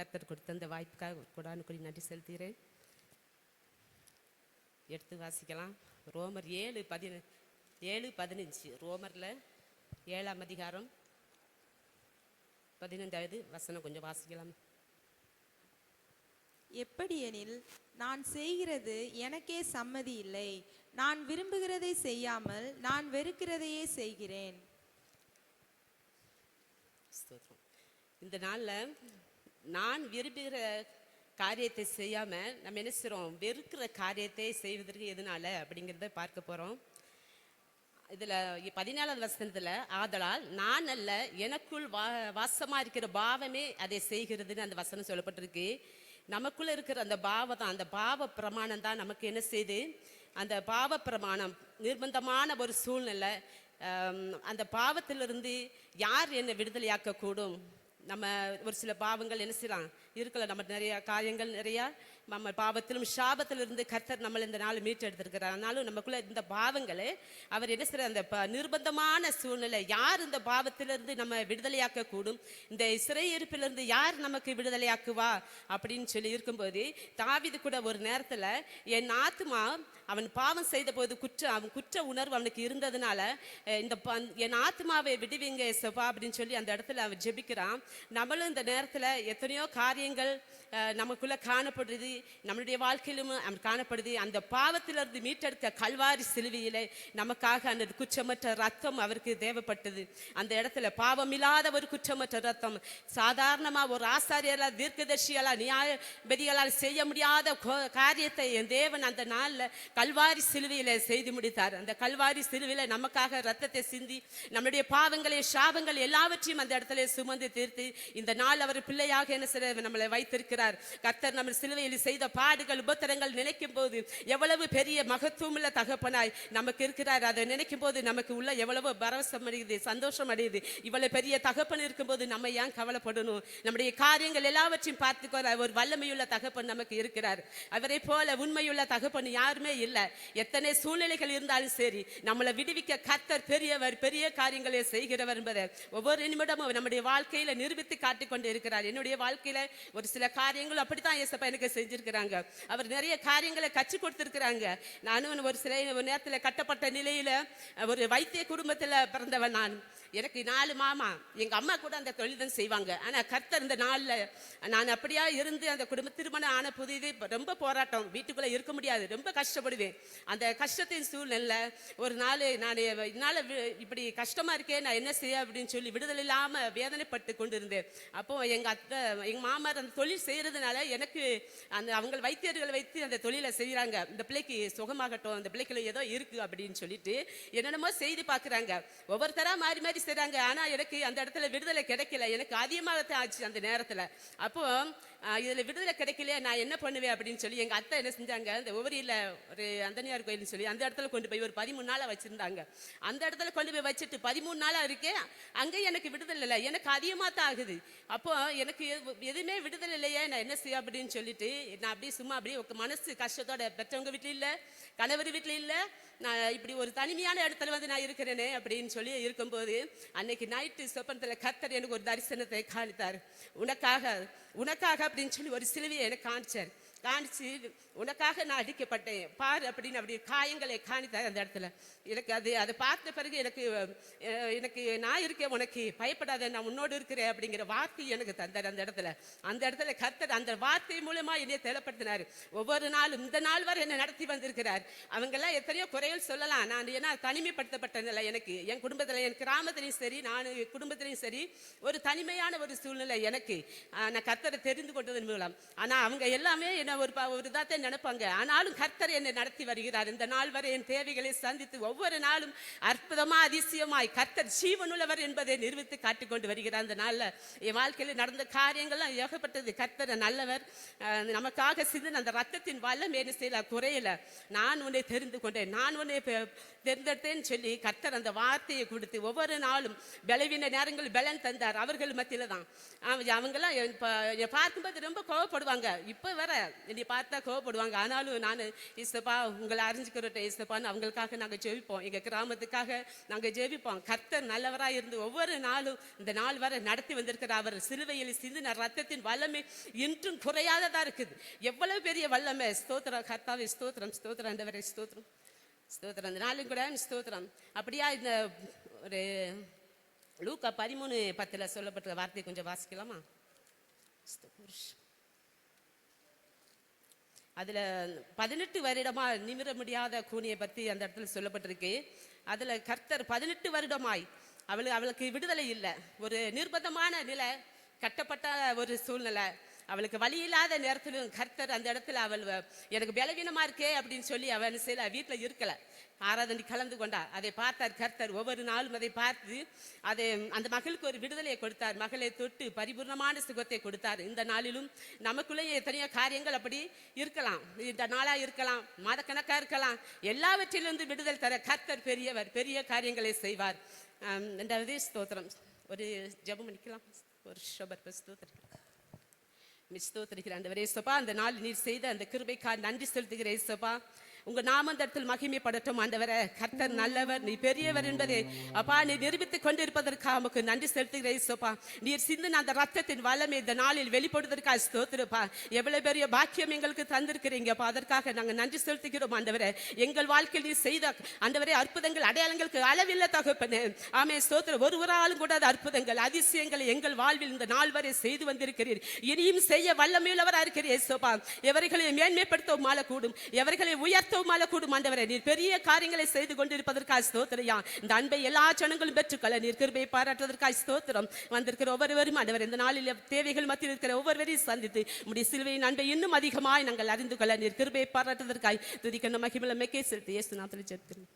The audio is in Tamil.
கர்த்தர் கொடுத்த அந்த வாய்ப்புக்காக கொடானு கூடி நன்றி செலுத்துகிறேன். எடுத்து வாசிக்கலாம். ரோமர் ஏழு பதின ஏழு பதினஞ்சு. ரோமரில் ஏழாம் அதிகாரம் பதினைந்தாவது வசனம் கொஞ்சம் வாசிக்கலாம். எப்படியெனில் நான் செய்கிறது எனக்கே சம்மதி இல்லை. நான் விரும்புகிறதை செய்யாமல் நான் வெறுக்கிறதையே செய்கிறேன். இந்த நாளில் நான் விரும்புகிற காரியத்தை செய்யாமல் நம்ம என்ன செய்கிறோம் வெறுக்கிற காரியத்தை செய்வதற்கு எதனால அப்படிங்கிறத பார்க்க போகிறோம் இதில் பதினாலாவது வசனத்தில் ஆதலால் நான் அல்ல எனக்குள் வா வாசமாக இருக்கிற பாவமே அதை செய்கிறதுன்னு அந்த வசனம் சொல்லப்பட்டிருக்கு. நமக்குள்ளே இருக்கிற அந்த பாவம் தான் அந்த பாவ பிரமாணம் தான் நமக்கு என்ன செய்து? அந்த பாவ பிரமாணம் நிர்பந்தமான ஒரு சூழ்நிலை அந்த பாவத்திலிருந்து யார் என்னை விடுதலையாக்கக்கூடும்? நம்ம ஒரு சில பாவங்கள் என்ன செய்யலாம்? இருக்கல. நம்ம நிறைய காரியங்கள் நிறையா நம்ம பாவத்திலும் சாபத்திலிருந்து கர்த்தர் நம்மளை இந்த நாள் மீட்டு எடுத்திருக்கிறார் ஆனாலும் நமக்குள்ள இந்த பாவங்களை அவர் என்ன செய்யற அந்த ப- நிர்பந்தமான சூழ்நிலை. யார் இந்த பாவத்திலிருந்து நம்ம விடுதலையாக்க கூடும் இந்த சிறையிருப்பிலிருந்து யார் நமக்கு விடுதலையாக்குவா? அப்படின்னு சொல்லி இருக்கும்போது தாவிது கூட ஒரு நேரத்தில் என் ஆத்துமா அவன் பாவம் செய்த போது குற்ற அவன் குற்ற உணர்வு அவனுக்கு இருந்ததுனால இந்த என் ஆத்மாவை விடுவீங்க செவ்வா அப்படின்னு சொல்லி அந்த இடத்துல அவன் ஜெபிக்கிறான். நம்மளும் இந்த நேரத்தில் எத்தனையோ காரியங்கள் நமக்குள்ள காணப்படுறது நம்மளுடைய வாழ்க்கையிலும் காணப்படுது. அந்த பாவத்திலிருந்து மீட்டெடுத்த கல்வாரி சிலுவையில் நமக்காக அந்த குற்றமற்ற ரத்தம் அவருக்கு தேவைப்பட்டது. அந்த இடத்துல பாவமில்லாத ஒரு குற்றமற்ற ரத்தம் சாதாரணமாக ஒரு ஆசாரியரால் தீர்க்கதர்சியால் நியாயபதிகளால் செய்ய முடியாத கோ- காரியத்தை என் தேவன் அந்த நாளில் கல்வாரி சிலுவையில் செய்து முடித்தார். அந்த கல்வாரி சிலுவையில் நமக்காக ரத்தத்தை சிந்தி நம்முடைய பாவங்களை சாபங்கள் எல்லாவற்றையும் அந்த இடத்துல சுமந்து தீர்த்து இந்த நாள் அவர் பிள்ளையாக என்ன சில நம்மளை வைத்திருக்கிறார். இருக்கிறார். கர்த்தர் நம்ம சிலுவையில் செய்த பாடுகள் உபத்திரங்கள் நினைக்கும் போது எவ்வளவு பெரிய மகத்துவம் உள்ள தகப்பனாய் நமக்கு இருக்கிறார். அதை நினைக்கும் போது நமக்கு உள்ள எவ்வளவு பரவசம் அடையுது சந்தோஷம் அடையுது. இவ்வளவு பெரிய தகப்பன் இருக்கும்போது நம்ம ஏன் கவலைப்படணும்? நம்முடைய காரியங்கள் எல்லாவற்றையும் பார்த்துக்கொள்ள ஒரு வல்லமையுள்ள தகப்பன் நமக்கு இருக்கிறார். அவரை போல உண்மையுள்ள தகப்பன் யாருமே இல்லை. எத்தனை சூழ்நிலைகள் இருந்தாலும் சரி நம்மளை விடுவிக்க கர்த்தர் பெரியவர் பெரிய காரியங்களை செய்கிறவர் என்பதை ஒவ்வொரு நிமிடமும் நம்முடைய வாழ்க்கையில நிரூபித்து காட்டிக்கொண்டு இருக்கிறார் என்னுடைய வாழ்க்கையில ஒரு சில காரியம் காரியங்களும் அப்படித்தான் ஏசப்பா எனக்கு செஞ்சிருக்கிறாங்க. அவர் நிறைய காரியங்களை கற்றுக் கொடுத்துருக்குறாங்க. நானும் ஒரு சில ஒரு நேரத்தில் கட்டப்பட்ட நிலையில் ஒரு வைத்திய குடும்பத்தில் பிறந்தவன் நான். எனக்கு நாலு மாமா. எங்கள் அம்மா கூட அந்த தொழில் தான் செய்வாங்க. ஆனால் கர்த்தர் இந்த நாளில் நான் அப்படியா இருந்து அந்த குடும்ப திருமணம் ஆன புதிது ரொம்ப போராட்டம். வீட்டுக்குள்ளே இருக்க முடியாது. ரொம்ப கஷ்டப்படுவேன். அந்த கஷ்டத்தின் சூழ்நிலை ஒரு நாள் நான் என்னால் இப்படி கஷ்டமாக இருக்கே நான் என்ன செய்ய அப்படின்னு சொல்லி விடுதலை இல்லாமல் வேதனைப்பட்டு கொண்டு இருந்தேன் அப்போ எங்கள் அத்தை எங்கள் மாமார் அந்த தொழில் செய்ய செய்கிறதுனால எனக்கு அந்த அவங்க வைத்தியர்களை வைத்து அந்த தொழிலை செய்கிறாங்க இந்த பிள்ளைக்கு சுகமாகட்டும் அந்த பிள்ளைக்குள்ள ஏதோ இருக்கு அப்படின்னு சொல்லிட்டு என்னென்னமோ செய்து பார்க்குறாங்க. ஒவ்வொருத்தராக மாறி மாறி செய்கிறாங்க ஆனால் எனக்கு அந்த இடத்துல விடுதலை கிடைக்கல. எனக்கு அதிகமாகத்தான் ஆச்சு அந்த நேரத்தில். அப்போ இதில் விடுதலை கிடைக்கலையே? நான் என்ன பண்ணுவேன் அப்படின்னு சொல்லி எங்கள் அத்தை என்ன செஞ்சாங்க? இந்த ஒவ்வொரியில ஒரு அந்தனியார் கோயில்னு சொல்லி அந்த இடத்துல கொண்டு போய் ஒரு பதிமூணு நாளாக வச்சுருந்தாங்க. அந்த இடத்துல கொண்டு போய் வச்சுட்டு பதிமூணு நாளாக இருக்கே அங்கே எனக்கு விடுதலை இல்லை. எனக்கு அதிகமாக தான் ஆகுது. அப்போது எனக்கு எது- எதுவுமே விடுதலை இல்லையே நான் என்ன செய்ய அப்படின்னு சொல்லிட்டு நான் அப்படியே சும்மா அப்படியே உங்க மனசு கஷ்டத்தோட பெற்றவங்க வீட்டுல இல்ல கணவர் வீட்டில் இல்ல நான் இப்படி ஒரு தனிமையான இடத்துல வந்து நான் இருக்கிறேனே அப்படின்னு சொல்லி இருக்கும்போது அன்னைக்கு நைட்டு சொப்பனத்தில் கத்தர் எனக்கு ஒரு தரிசனத்தை காணித்தார் உனக்காக உனக்காக அப்படின்னு சொல்லி ஒரு சிலுவையை எனக்கு காணிச்சார் காணிச்சு உனக்காக நான் அடிக்கப்பட்டேன். பார் அப்படின்னு அப்படி காயங்களை காணித்தார் அந்த இடத்துல. எனக்கு அது அதை பார்த்த பிறகு எனக்கு எனக்கு நான் இருக்கேன் உனக்கு பயப்படாத நான் உன்னோடு இருக்கிறேன் அப்படிங்கிற வார்த்தை எனக்கு தந்தார் அந்த இடத்துல. அந்த இடத்துல கர்த்தர் அந்த வார்த்தை மூலமா என்னை தேலப்படுத்தினார் ஒவ்வொரு நாளும் இந்த நாள் வரை என்னை நடத்தி வந்திருக்கிறார். அவங்கெல்லாம் எத்தனையோ குறைகள் சொல்லலாம். நான் ஏன்னா தனிமைப்படுத்தப்பட்ட நிலை எனக்கு. என் குடும்பத்தில் என் கிராமத்திலையும் சரி நான் குடும்பத்திலையும் சரி ஒரு தனிமையான ஒரு சூழ்நிலை எனக்கு. நான் கர்த்தரை தெரிந்து கொண்டதன் மூலம். ஆனால் அவங்க எல்லாமே என்ன ஒரு ப- ஒரு தான் நினைப்பாங்க. ஆனாலும் கர்த்தர் என்னை நடத்தி வருகிறார். இந்த நாள் வரை என் தேவைகளை சந்தித்து ஒவ்வொரு நாளும் அற்புதமாக அதிசயமாய் கர்த்தர் ஜீவனுள்ளவர் என்பதை நிரூபித்து காட்டிக்கொண்டு வருகிறார். அந்த நாளில் என் வாழ்க்கையில் நடந்த காரியங்கள்லாம் ஏகப்பட்டது. கர்த்தர் நல்லவர். நமக்காக சிந்தின அந்த ரத்தத்தின் வல்லம் என்ன செய்யல குறையல நான் உன்னை தெரிந்து கொண்டேன். நான் உன்னை பெ- தேர்ந்தெடுத்தேன்னு சொல்லி கர்த்தர் அந்த வார்த்தையை கொடுத்து ஒவ்வொரு நாளும் பலவீன நேரங்கள் பலன் தந்தார். அவர்கள் மத்தியில் தான் அவங்க- அவங்கெல்லாம் பார்க்கும்போது ரொம்ப கோவப்படுவாங்க. இப்போ வர என்னை பார்த்தா கோவப்படுவாங்க. ஆனாலும் நான் இசப்பா உங்களை அறிஞ்சுக்கிறோட்ட இசப்பான்னு அவங்களுக்காக நாங்கள் ஜெபிப்போம். எங்கள் கிராமத்துக்காக நாங்கள் ஜெபிப்போம். கர்த்தர் நல்லவராக இருந்து ஒவ்வொரு நாளும் இந்த நாள் வரை நடத்தி வந்திருக்கிற அவர் சிலுவையில் சிந்தின ரத்தத்தின் வல்லமை இன்றும் குறையாததாக இருக்குது. எவ்வளவு பெரிய வல்லமை. ஸ்தோத்திரம். கர்த்தாவே ஸ்தோத்திரம். ஸ்தோத்திரம் அந்தவரை ஸ்தோத்திரம். ஸ்தோத்திரம். இந்த நாளும் கூட ஸ்தோத்திரம். அப்படியா இந்த ஒரு லூக்கா பதிமூணு பத்தில் சொல்லப்பட்ட வார்த்தை கொஞ்சம் வாசிக்கலாமா? புருஷ் அதில் பதினெட்டு வருடமா நிமிர முடியாத கூனியை பற்றி அந்த இடத்துல சொல்லப்பட்டிருக்கு. அதில் கர்த்தர் பதினெட்டு வருடமாய் அவளுக்கு அவளுக்கு விடுதலை இல்லை. ஒரு நிர்பந்தமான நிலை கட்டப்பட்ட ஒரு சூழ்நிலை. அவளுக்கு வழி இல்லாத நேரத்திலும் கர்த்தர் அந்த இடத்துல அவள் எனக்கு பலவீனமாக இருக்கே அப்படின்னு சொல்லி அவன் சில வீட்டில் இருக்கலை. ஆராதனை கலந்து கொண்டா. அதை பார்த்தார் கர்த்தர். ஒவ்வொரு நாளும் அதை பார்த்து அதை அந்த மகளுக்கு ஒரு விடுதலையை கொடுத்தார். மகளை தொட்டு பரிபூர்ணமான சுகத்தை கொடுத்தார். இந்த நாளிலும் நமக்குள்ளேயே எத்தனையோ காரியங்கள் அப்படி இருக்கலாம். இந்த நாளாக இருக்கலாம் மாதக்கணக்காக இருக்கலாம். எல்லாவற்றிலிருந்து விடுதல் தர கர்த்தர் பெரியவர் பெரிய காரியங்களை செய்வார். ரெண்டாவது ஸ்தோத்திரம். ஒரு ஜெபம் பண்ணிக்கலாம் ஒரு ஷபர் ஸ்தோத்திரம். ஸ்தோத்திரிக்கிற ஆண்டவரே சோபா அந்த நாள் நீர் செய்த அந்த கிருபைக்கா நன்றி செலுத்துகிறேன் சபா உங்க நாமந்தத்தில் மகிமைப்படட்டும் ஆண்டவர. கர்த்தர் நல்லவர் நீ பெரியவர் என்பதை அப்பா நீ நிரூபித்துக் கொண்டிருப்பதற்காக உமக்கு நன்றி செலுத்துகிறேன் சோப்பா நீர் சிந்தின அந்த ரத்தத்தின் வல்லமை இந்த நாளில் வெளிப்படுவதற்காக ஸ்தோத்திருப்பா. எவ்வளவு பெரிய பாக்கியம் எங்களுக்கு தந்திருக்கிறீங்கப்பா அதற்காக நாங்கள் நன்றி செலுத்துகிறோம் ஆண்டவரே. எங்கள் வாழ்க்கையில் நீ செய்த ஆண்டவரே அற்புதங்கள் அடையாளங்களுக்கு அளவில்ல தகப்பனே. ஆமே ஸ்தோத்திரம். ஒருவராலும் கூட அது அற்புதங்கள் அதிசயங்களை எங்கள் வாழ்வில் இந்த நாள் வரை செய்து வந்திருக்கிறீர். இனியும் செய்ய வல்லமையுள்ளவராக இருக்கிறீர் சோபா எவர்களை மேன்மைப்படுத்தவும் மாலக்கூடும் எவர்களை உயர்த்தவும் கூடும் ஆண்டவரே நீர் பெரிய காரியங்களை செய்து கொண்டிருப்பதற்காக ஸ்தோத்திரையா இந்த அன்பை எல்லா ஜனங்களும் பெற்றுக்கொள்ள நீர் கிருபை பாராட்டுவதற்காக ஸ்தோத்திரம். வந்திருக்கிற ஒவ்வொருவரும் ஆண்டவர் இந்த நாளில் தேவைகள் மத்தியில் இருக்கிற ஒவ்வொருவரையும் சந்தித்து முடி சிலுவையின் அன்பை இன்னும் அதிகமாய் நாங்கள் அறிந்து கொள்ள நீர் கிருபை பாராட்டுவதற்காய் துதிக்கணும் மகிமில மெக்கே செலுத்தி இயேசு நாமத்தில் ஜெபிக்கிறேன்